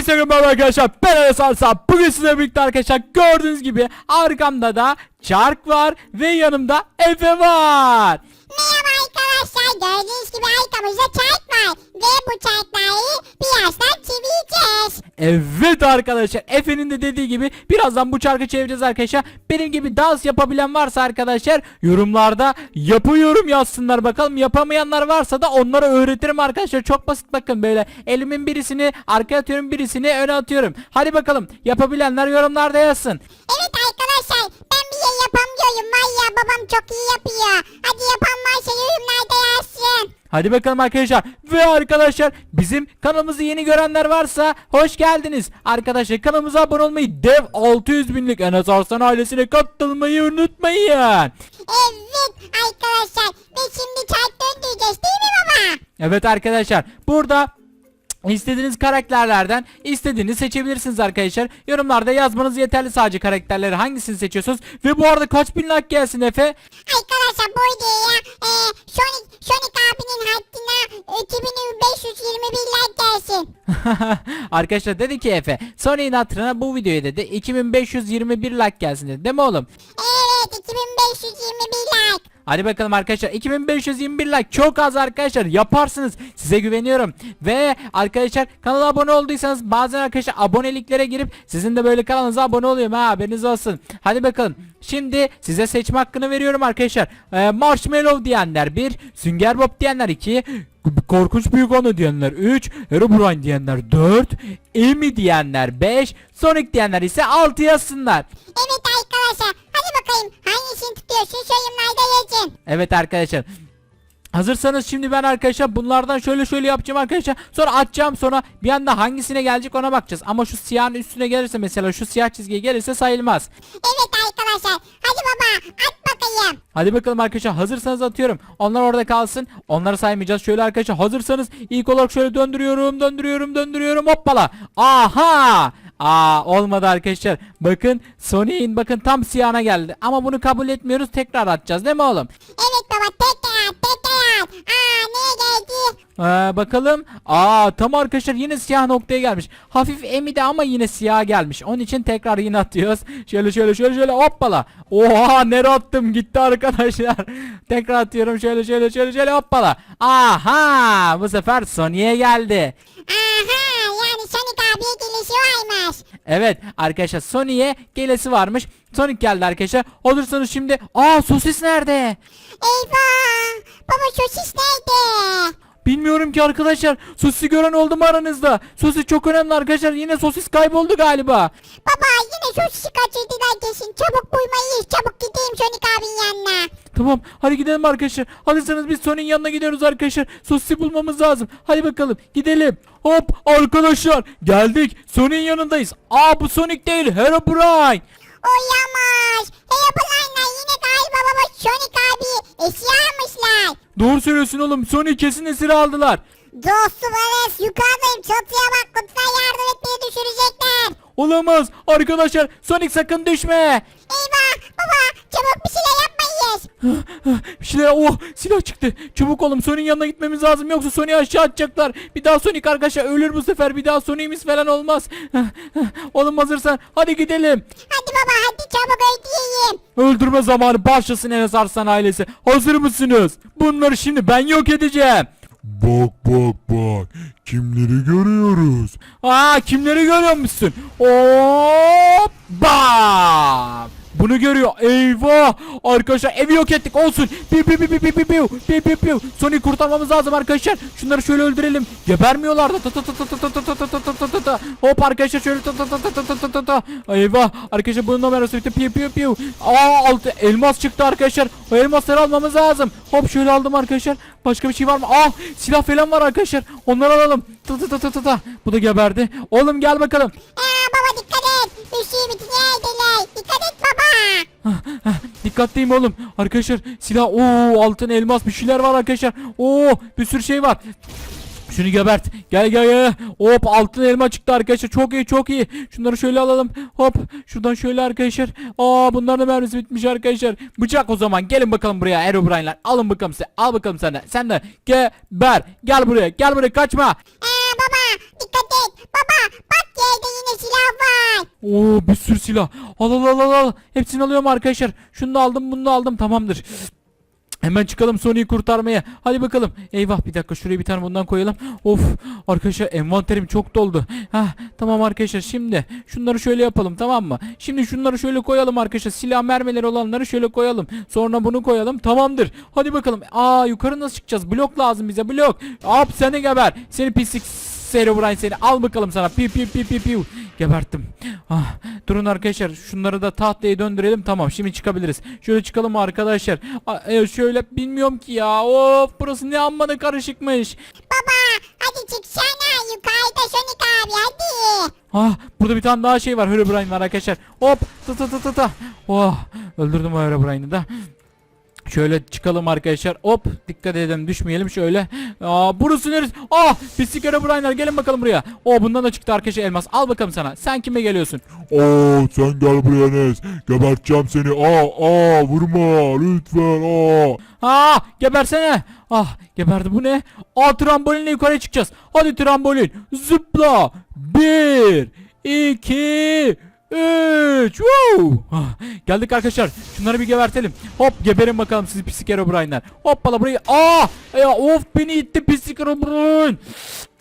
Hepinize merhaba arkadaşlar. Ben Arslan Bugün sizlerle birlikte arkadaşlar gördüğünüz gibi arkamda da Çark var ve yanımda Efe var Merhaba arkadaşlar gördüğünüz gibi arkamızda çark var ve bu çarkları birazdan çevireceğiz. Evet arkadaşlar Efe'nin de dediği gibi birazdan bu çarkı çevireceğiz arkadaşlar. Benim gibi dans yapabilen varsa arkadaşlar yorumlarda yapıyorum yazsınlar bakalım. Yapamayanlar varsa da onlara öğretirim arkadaşlar. Çok basit bakın böyle elimin birisini arkaya atıyorum birisini öne atıyorum. Hadi bakalım yapabilenler yorumlarda yazsın. Evet şey yapamıyorum var ya babam çok iyi yapıyor. Hadi yapan varsa yorumlarda yazsın. Hadi bakalım arkadaşlar. Ve arkadaşlar bizim kanalımızı yeni görenler varsa hoş geldiniz. Arkadaşlar kanalımıza abone olmayı dev 600 binlik Enes Arslan ailesine katılmayı unutmayın. Evet arkadaşlar ve şimdi çark döndüreceğiz değil mi baba? Evet arkadaşlar burada istediğiniz karakterlerden istediğini seçebilirsiniz arkadaşlar. Yorumlarda yazmanız yeterli sadece karakterleri hangisini seçiyorsunuz. Ve bu arada kaç bin like gelsin Efe? Arkadaşlar bu videoya e, Sonic, Sonic abinin hattına 2521 like gelsin. arkadaşlar dedi ki Efe Sony'in hatırına bu videoya dedi 2521 like gelsin dedi değil mi oğlum? Evet 2521 like. Hadi bakalım arkadaşlar 2521 like çok az arkadaşlar yaparsınız. Size güveniyorum. Ve arkadaşlar kanala abone olduysanız bazen arkadaşlar aboneliklere girip sizin de böyle kanalınıza abone oluyorum ha haberiniz olsun. Hadi bakalım. Şimdi size seçme hakkını veriyorum arkadaşlar. Ee, Marshmallow diyenler 1 Sünger Bob diyenler 2 Korkunç Büyük Onu diyenler 3 Herobrine diyenler 4 Amy diyenler 5 Sonic diyenler ise 6 yazsınlar. Evet arkadaşlar bakayım hangisini tutuyorsun yorumlarda yazın. Evet arkadaşlar. Hazırsanız şimdi ben arkadaşlar bunlardan şöyle şöyle yapacağım arkadaşlar. Sonra atacağım sonra bir anda hangisine gelecek ona bakacağız. Ama şu siyahın üstüne gelirse mesela şu siyah çizgiye gelirse sayılmaz. Evet arkadaşlar hadi baba at bakayım. Hadi bakalım arkadaşlar hazırsanız atıyorum. Onlar orada kalsın. Onları saymayacağız. Şöyle arkadaşlar hazırsanız ilk olarak şöyle döndürüyorum döndürüyorum döndürüyorum hoppala. Aha. Aa olmadı arkadaşlar. Bakın Sonic'in bakın tam siyahına geldi. Ama bunu kabul etmiyoruz. Tekrar atacağız değil mi oğlum? Evet baba tekrar at tekrar at. Aa neye geldi? Ee, bakalım. Aa tam arkadaşlar yine siyah noktaya gelmiş. Hafif emide ama yine siyah gelmiş. Onun için tekrar yine atıyoruz. Şöyle şöyle şöyle şöyle hoppala. Oha nereye attım gitti arkadaşlar. tekrar atıyorum şöyle şöyle şöyle şöyle hoppala. Aha bu sefer Sony'e geldi. Aha yani Sonic abiye gelişi varmış. Evet arkadaşlar Sony'e gelesi varmış. Sonic geldi arkadaşlar. Olursanız şimdi. Aa sosis nerede? Eyvah baba sosis nerede? Bilmiyorum ki arkadaşlar. Sosisi gören oldu mu aranızda? Sosis çok önemli arkadaşlar. Yine sosis kayboldu galiba. Baba yine sosisi kaçırdılar kesin. Çabuk bulmalıyız çabuk gideyim Sonic abinin yanına. Tamam hadi gidelim arkadaşlar. Hazırsanız biz Sonic'in yanına gidiyoruz arkadaşlar. Sosisi bulmamız lazım. Hadi bakalım gidelim. Hop arkadaşlar geldik. Sonic'in yanındayız. Aa bu Sonic değil Herobrine. Hey yapılanlar yine galiba baba Sonic. Doğru söylüyorsun oğlum. Sonic kesin esir aldılar. Dostum Enes yukarıdayım çatıya bak lütfen yardım et beni düşürecekler. Olamaz. Arkadaşlar Sonic sakın düşme. Eyvah baba çabuk bir şeyler yapmayız. Bir şeyler oh silah çıktı. Çabuk oğlum Sonic'in yanına gitmemiz lazım yoksa Sonic'i aşağı atacaklar. Bir daha Sonic arkadaşlar ölür bu sefer. Bir daha Sonic'imiz falan olmaz. oğlum hazırsan hadi gidelim. Hadi baba hadi çabuk öldüreyim. Öldürme zamanı başlasın Enes Arslan ailesi. Hazır mısınız? Bunları şimdi ben yok edeceğim. Bak bak bak. Kimleri görüyoruz? Aa kimleri görüyor musun? Hop bam. Bunu görüyor. Eyvah. Arkadaşlar evi yok ettik. Olsun. Piu piu piu piu piu piu piu piu piu kurtarmamız lazım arkadaşlar. Şunları şöyle öldürelim. Gebermiyorlar da. Ta ta ta ta ta ta ta ta ta ta. Hop arkadaşlar şöyle ta ta ta ta ta ta ta ta. Eyvah. Arkadaşlar bunun numarası bitti. Piu piu piu. Aa altı elmas çıktı arkadaşlar. O elmasları almamız lazım. Hop şöyle aldım arkadaşlar. Başka bir şey var mı? Aa silah falan var arkadaşlar. Onları alalım. Ta ta ta ta ta. Bu da geberdi. Oğlum gel bakalım. Aa baba dikkat et. Üstü biti neredeler? Dikkat et. Dikkatliyim oğlum. Arkadaşlar silah o altın elmas bir şeyler var arkadaşlar. Oo bir sürü şey var. Şunu gebert. Gel gel gel. Hop altın elma çıktı arkadaşlar. Çok iyi çok iyi. Şunları şöyle alalım. Hop şuradan şöyle arkadaşlar. Aa bunlar da mermisi bitmiş arkadaşlar. Bıçak o zaman. Gelin bakalım buraya Herobrine'ler. Alın bakalım size. Al bakalım sen de. Sen de geber. Gel buraya. Gel buraya kaçma. Aa baba dikkat et. Baba bak Oo bir sürü silah. Al al al al al. Hepsini alıyorum arkadaşlar. Şunu da aldım bunu da aldım tamamdır. Hemen çıkalım Sony'yi kurtarmaya. Hadi bakalım. Eyvah bir dakika şuraya bir tane bundan koyalım. Of arkadaşlar envanterim çok doldu. Ha tamam arkadaşlar şimdi şunları şöyle yapalım tamam mı? Şimdi şunları şöyle koyalım arkadaşlar. Silah mermileri olanları şöyle koyalım. Sonra bunu koyalım. Tamamdır. Hadi bakalım. Aa yukarı nasıl çıkacağız? Blok lazım bize blok. Hop seni geber. Seni pislik Cerebral seni al bakalım sana. Piu piu piu piu piu. Geberttim. Ah, durun arkadaşlar şunları da tahtaya döndürelim. Tamam şimdi çıkabiliriz. Şöyle çıkalım arkadaşlar. Ah, e, şöyle bilmiyorum ki ya. Of burası ne amma da karışıkmış. Baba hadi çıksana yukarıda Sonic abi hadi. Ah burada bir tane daha şey var. Herobrine var arkadaşlar. Hop tı tı tı tı tı. Oh öldürdüm o da. Şöyle çıkalım arkadaşlar. Hop dikkat edelim düşmeyelim şöyle. Aa burası neresi? Ah pislik Herobrine'ler gelin bakalım buraya. O bundan da çıktı arkadaşlar elmas. Al bakalım sana. Sen kime geliyorsun? Oo sen gel buraya Enes. Geberteceğim seni. Aa aa vurma lütfen aa. Ah gebersene. Ah geberdi bu ne? Aa trambolinle yukarı çıkacağız. Hadi trambolin. Zıpla. Bir. iki, Üç. Woo! Ah, geldik arkadaşlar. Şunları bir gebertelim. Hop geberin bakalım sizi pislik Herobrine'ler. Hoppala burayı. Aa! Ya of beni itti pislik Herobrine.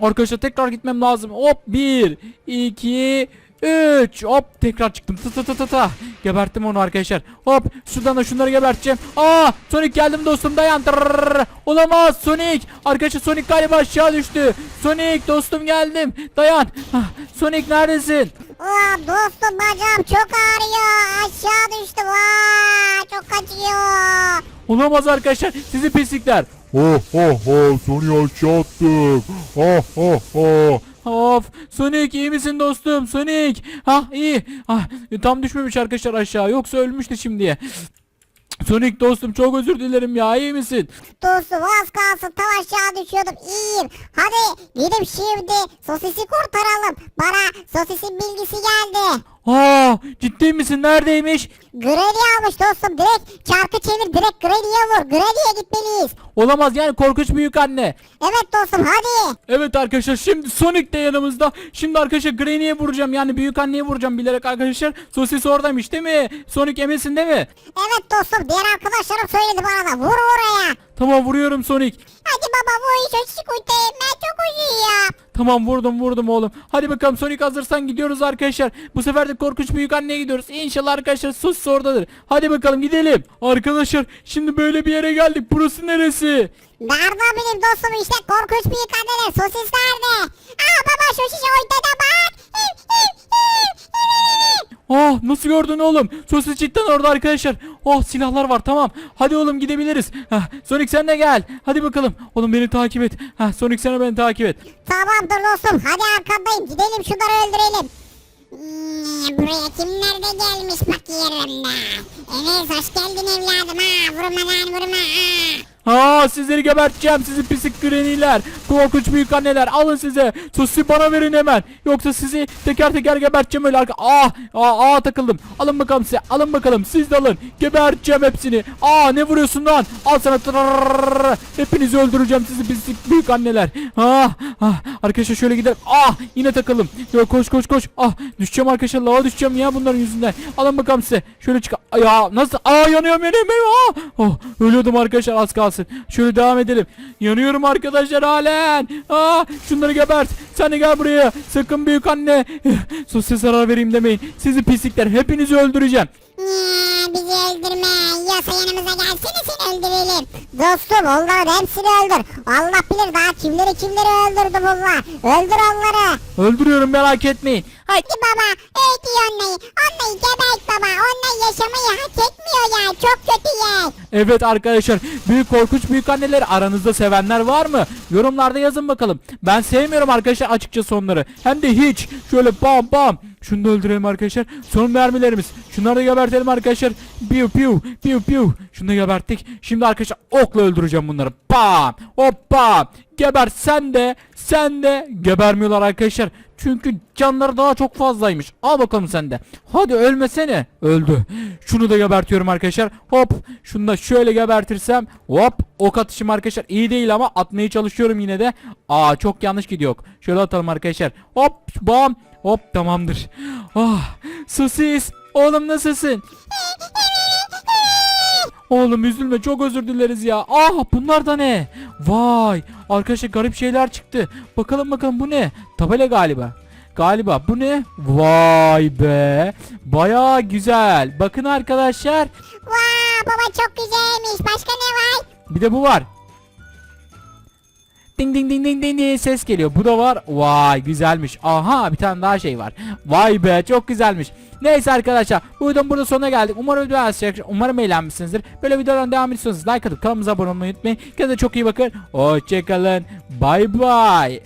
Arkadaşlar tekrar gitmem lazım. Hop bir, iki, üç. Hop tekrar çıktım. Tı tı tı tı tı. Geberttim onu arkadaşlar. Hop şuradan da şunları geberteceğim. Aa Sonic geldim dostum dayan. Tırrrr. Olamaz Sonic. Arkadaşlar Sonic galiba aşağı düştü. Sonic dostum geldim. Dayan. Ah, Sonic neredesin? Aa, dostum bacağım çok ağrıyor. Aşağı düştüm. Aa, çok acıyor. Olamaz arkadaşlar. Sizi pislikler. Ho ho ho Sony aşağı attık. Ha ha ha. Of Sonic iyi misin dostum Sonic ha iyi ah, tam düşmemiş arkadaşlar aşağı yoksa ölmüştü şimdiye Sonic dostum çok özür dilerim ya iyi misin Dostum az kalsın tam aşağı düşüyordum. İyiyim. Hadi gidip şimdi sosisi kurtaralım. Bana sosisin bilgisi geldi. Aa ciddi misin neredeymiş Grady almış dostum. Direkt çarkı çevir. Direkt Grady'ye vur. Grady'ye gitmeliyiz. Olamaz yani korkunç büyük anne Evet dostum hadi. Evet arkadaşlar şimdi Sonic de yanımızda. Şimdi arkadaşlar Granny'e vuracağım yani büyük anneye vuracağım bilerek arkadaşlar. Sosis oradaymış değil mi? Sonic eminsin değil mi? Evet dostum. Diğer arkadaşlarım söyledi bana da. Vur oraya. Tamam vuruyorum Sonic. Hadi baba bu iş sosisi Tamam vurdum vurdum oğlum. Hadi bakalım Sonic hazırsan gidiyoruz arkadaşlar. Bu sefer de korkunç büyük anneye gidiyoruz. İnşallah arkadaşlar sus oradadır. Hadi bakalım gidelim. Arkadaşlar şimdi böyle bir yere geldik. Burası neresi? Nerede benim dostum işte korkunç büyük anneler sosis nerede? Aa baba sosis ortada bak. Ah nasıl gördün oğlum? Sosis cidden orada arkadaşlar. Oh silahlar var tamam. Hadi oğlum gidebiliriz. Hah, Sonic sen de gel. Hadi bakalım. Oğlum beni takip et. Hah, Sonic sen de beni takip et. Tamamdır dostum hadi arkandayım gidelim şunları öldürelim. Hmm, buraya kimler de gelmiş bakıyorum ben. Enes hoş geldin evladım ha vurma lan vurma ha. Aa sizleri geberteceğim sizi pislik greniler. Korkunç büyük anneler alın size. Sosi bana verin hemen. Yoksa sizi teker teker geberteceğim öyle arka. Aa, aa, aa takıldım. Alın bakalım size. Alın bakalım siz de alın. Geberteceğim hepsini. Aa ne vuruyorsun lan? Al sana. Hepinizi öldüreceğim sizi pislik büyük anneler. Ah, ah. Arkadaşlar şöyle gidelim. Ah yine takıldım. Ya koş koş koş. Ah düşeceğim arkadaşlar. Lava düşeceğim ya bunların yüzünden. Alın bakalım size. Şöyle çık. Ya nasıl? Aa yanıyorum yanıyorum. yanıyorum. Ah. Oh, ölüyordum arkadaşlar az kalsın. Şöyle devam edelim. Yanıyorum arkadaşlar halen. Aa, şunları gebert. Sen de gel buraya. Sakın büyük anne. Sosyal zarar vereyim demeyin. Sizi pislikler. Hepinizi öldüreceğim. Hmm, bizi öldürme yiyorsa yanımıza gelsene seni öldürelim. Dostum onların hepsini öldür. Allah bilir daha kimleri kimleri öldürdü bunlar. Öldür onları. Öldürüyorum merak etmeyin. Hadi baba öldü onları. Onları gebert baba. Onlar yaşamayı hak etmiyor ya. Çok kötü yer. Evet arkadaşlar büyük korkunç büyük anneler aranızda sevenler var mı? Yorumlarda yazın bakalım. Ben sevmiyorum arkadaşlar açıkçası onları. Hem de hiç. Şöyle bam bam. Şunu da öldürelim arkadaşlar. Son mermilerimiz. Şunları da gebertelim arkadaşlar. Piu piu piu piu. Şunu da geberttik. Şimdi arkadaşlar okla öldüreceğim bunları. Bam. Hoppa. Geber sen de. Sen de. Gebermiyorlar arkadaşlar. Çünkü canları daha çok fazlaymış. Al bakalım sen de. Hadi ölmesene. Öldü. Şunu da gebertiyorum arkadaşlar. Hop. Şunu da şöyle gebertirsem. Hop. Ok atışım arkadaşlar iyi değil ama atmaya çalışıyorum yine de. Aa çok yanlış gidiyor. Şöyle atalım arkadaşlar. Hop. Bam. Hop tamamdır. Ah Sosis. Oğlum nasılsın? Oğlum üzülme çok özür dileriz ya. Ah bunlar da ne? Vay arkadaşlar garip şeyler çıktı. Bakalım bakalım bu ne? Tabela galiba. Galiba bu ne? Vay be. Baya güzel. Bakın arkadaşlar. Vaa baba çok güzelmiş. Başka ne var? Bir de bu var. Ding ding ding ding ding diye ses geliyor. Bu da var. Vay güzelmiş. Aha bir tane daha şey var. Vay be çok güzelmiş. Neyse arkadaşlar bu videonun burada sonuna geldik. Umarım video. Umarım eğlenmişsinizdir. Böyle videoların devam ediyorsanız like atıp kanalımıza abone olmayı unutmayın. Kendinize çok iyi bakın. Hoşçakalın. Bay bay.